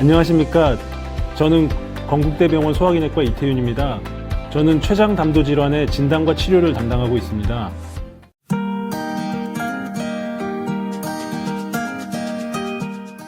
안녕하십니까. 저는 건국대병원 소화기내과 이태윤입니다. 저는 췌장 담도 질환의 진단과 치료를 담당하고 있습니다.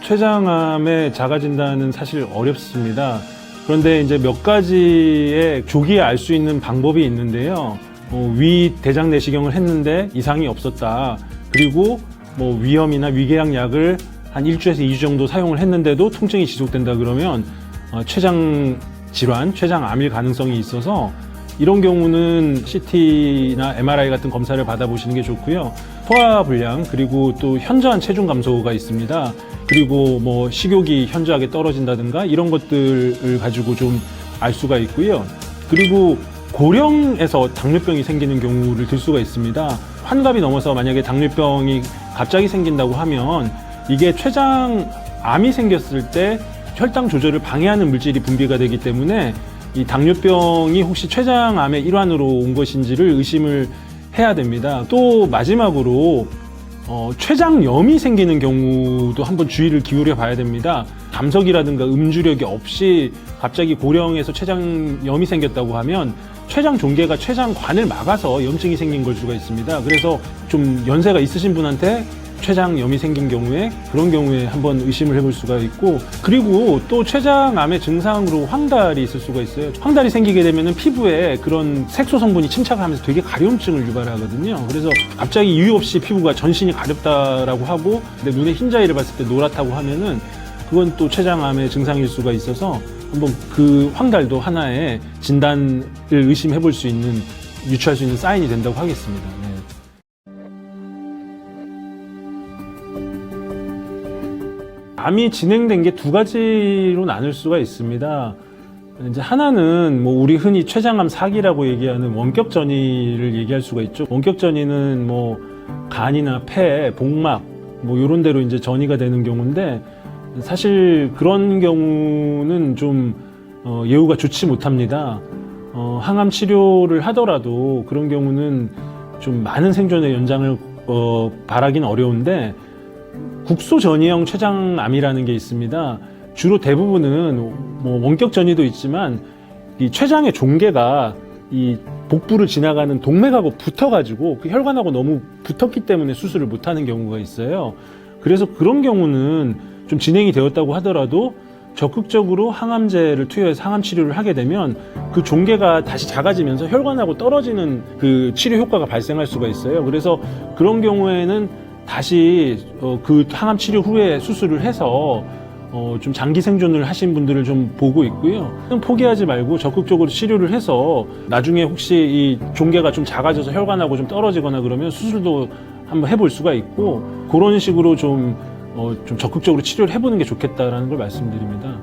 췌장암의 자가 진단은 사실 어렵습니다. 그런데 이제 몇 가지의 조기에 알 수 있는 방법이 있는데요. 어, 위 대장 내시경을 했는데 이상이 없었다. 그리고 뭐 위염이나 위궤양 약을 한 1주에서 2주 정도 사용을 했는데도 통증이 지속된다 그러면 어, 췌장 질환, 췌장 암일 가능성이 있어서 이런 경우는 CT나 MRI 같은 검사를 받아보시는 게 좋고요. 소화 불량 그리고 또 현저한 체중 감소가 있습니다. 그리고 뭐 식욕이 현저하게 떨어진다든가 이런 것들을 가지고 좀 알 수가 있고요. 그리고 고령에서 당뇨병이 생기는 경우를 들 수가 있습니다. 환갑이 넘어서 만약에 당뇨병이 갑자기 생긴다고 하면 이게 췌장암이 생겼을 때 혈당 조절을 방해하는 물질이 분비가 되기 때문에 이 당뇨병이 혹시 췌장암의 일환으로 온 것인지를 의심을 해야 됩니다. 또 마지막으로 어, 췌장염이 생기는 경우도 한번 주의를 기울여 봐야 됩니다. 담석이라든가 음주력이 없이 갑자기 고령에서 췌장염이 생겼다고 하면 췌장 종괴가 췌장관을 막아서 염증이 생긴 걸 수가 있습니다. 그래서 좀 연세가 있으신 분한테 췌장염이 생긴 경우에 그런 경우에 한번 의심을 해볼 수가 있고 그리고 또 췌장암의 증상으로 황달이 있을 수가 있어요. 황달이 생기게 되면은 피부에 그런 색소 성분이 침착을 하면서 되게 가려움증을 유발하거든요. 그래서 갑자기 이유 없이 피부가 전신이 가렵다라고 하고 근데 눈에 흰자위를 봤을 때 노랗다고 하면은 그건 또 췌장암의 증상일 수가 있어서 한번 그 황달도 하나의 진단을 의심해 볼 수 있는 유추할 수 있는 사인이 된다고 하겠습니다. 암이 진행된 게 두 가지로 나눌 수가 있습니다. 이제 하나는 뭐 우리 흔히 췌장암 사기라고 얘기하는 원격 전이를 얘기할 수가 있죠. 원격 전이는 뭐 간이나 폐, 복막 뭐 이런 데로 이제 전이가 되는 경우인데 사실 그런 경우는 좀 어, 예후가 좋지 못합니다. 어, 항암 치료를 하더라도 그런 경우는 좀 많은 생존의 연장을 어, 바라긴 어려운데 국소 전이형 췌장암이라는 게 있습니다. 주로 대부분은 뭐 원격 전이도 있지만 이 췌장의 종괴가 이 복부를 지나가는 동맥하고 붙어가지고 그 혈관하고 너무 붙었기 때문에 수술을 못하는 경우가 있어요. 그래서 그런 경우는 좀 진행이 되었다고 하더라도 적극적으로 항암제를 투여해서 항암 치료를 하게 되면 그 종괴가 다시 작아지면서 혈관하고 떨어지는 그 치료 효과가 발생할 수가 있어요. 그래서 그런 경우에는 다시 어, 그 항암 치료 후에 수술을 해서 어, 좀 장기 생존을 하신 분들을 좀 보고 있고요. 포기하지 말고 적극적으로 치료를 해서 나중에 혹시 이 종괴가 좀 작아져서 혈관하고 좀 떨어지거나 그러면 수술도 한번 해볼 수가 있고 그런 식으로 좀, 어, 좀 적극적으로 치료를 해보는 게 좋겠다라는 걸 말씀드립니다.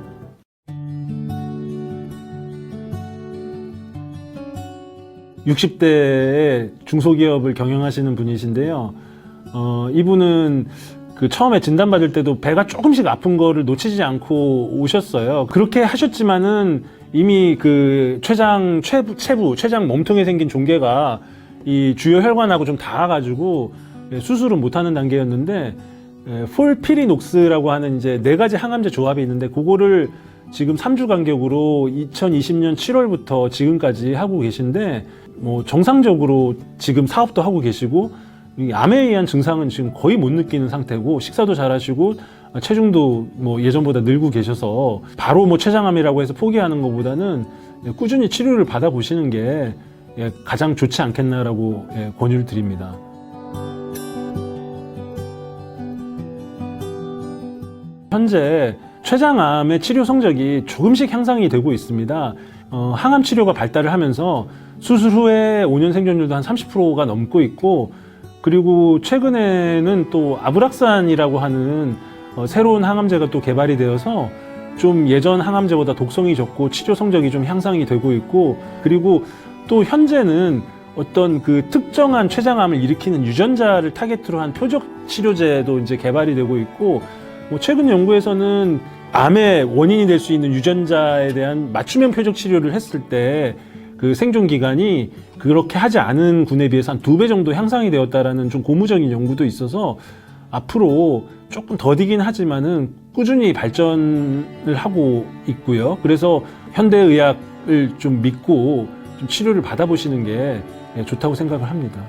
육십 대에 중소기업을 경영하시는 분이신데요. 어, 이분은 그 처음에 진단받을 때도 배가 조금씩 아픈 거를 놓치지 않고 오셨어요. 그렇게 하셨지만은 이미 그 췌장 최부, 체부, 췌장 몸통에 생긴 종괴가 이 주요 혈관하고 좀 닿아가지고 예, 수술은 못하는 단계였는데 예, 폴피리녹스라고 하는 이제 네 가지 항암제 조합이 있는데 그거를 지금 3주 간격으로 2020년 7월부터 지금까지 하고 계신데 뭐 정상적으로 지금 사업도 하고 계시고 이 암에 의한 증상은 지금 거의 못 느끼는 상태고 식사도 잘하시고 체중도 뭐 예전보다 늘고 계셔서 바로 뭐 췌장암이라고 해서 포기하는 것보다는 꾸준히 치료를 받아보시는 게 예, 가장 좋지 않겠나라고 예, 권유를 드립니다. 현재 췌장암의 치료 성적이 조금씩 향상이 되고 있습니다. 어, 항암 치료가 발달을 하면서 수술 후에 5년 생존율도 한 30%가 넘고 있고 그리고 최근에는 또 아브락산이라고 하는 어, 새로운 항암제가 또 개발이 되어서 좀 예전 항암제보다 독성이 적고 치료 성적이 좀 향상이 되고 있고 그리고 또 현재는 어떤 그 특정한 췌장암을 일으키는 유전자를 타겟으로 한 표적 치료제도 이제 개발이 되고 있고 뭐 최근 연구에서는 암의 원인이 될 수 있는 유전자에 대한 맞춤형 표적 치료를 했을 때 그 생존 기간이 그렇게 하지 않은 군에 비해서 한 두 배 정도 향상이 되었다라는 좀 고무적인 연구도 있어서 앞으로 조금 더디긴 하지만은 꾸준히 발전을 하고 있고요. 그래서 현대 의학을 좀 믿고 좀 치료를 받아보시는 게 예, 좋다고 생각을 합니다.